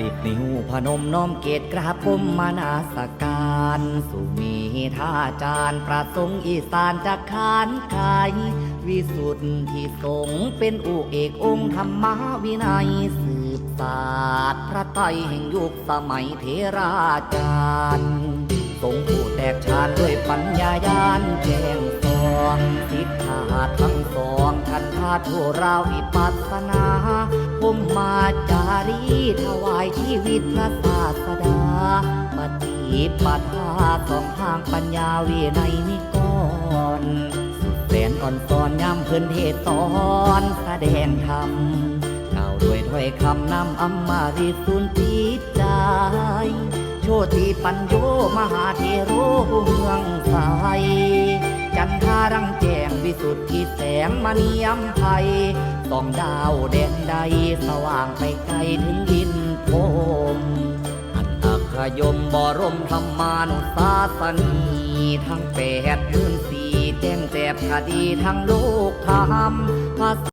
สิบนิ้วพนมน้อมเกตกราบพมมานาสการสุมีท่าจารย์ประสงค์อีสานจะขานกายวิสุทธิสงเป็นอุเอกองค์ธรรมวินัยสืบศาสตร์พระไตรแห่งยุคสมัยเทราจารย์ทรงผู้แตกฉานด้วยปัญญายานแจ้งสองสิทธาทั้งสองคันธาทุราวิปัสสนาผมมาจารี ถวายชีวิตพระศาสดาปฏิปทาสองทางปัญญาวินัยนิกรสุดแสนอ่อนตอนย้ำเพื่นเทศตอนแสดงธรรมกล่าวด้วยถ้อยคำนำอำมาริสุนติใจโชติปัญโยมหาเทโรเมืองสายจันทารังแจ้ งวิสุทธิแสงมณียมไทยส่องดาวแดนใดสว่างไปไกลถึงดินโพมอันอักขยมบรมธรรมานุสาสนีทั้งแปดพื้นสี่แจ้งแจบคดีทั้งโลกธรรมภาษา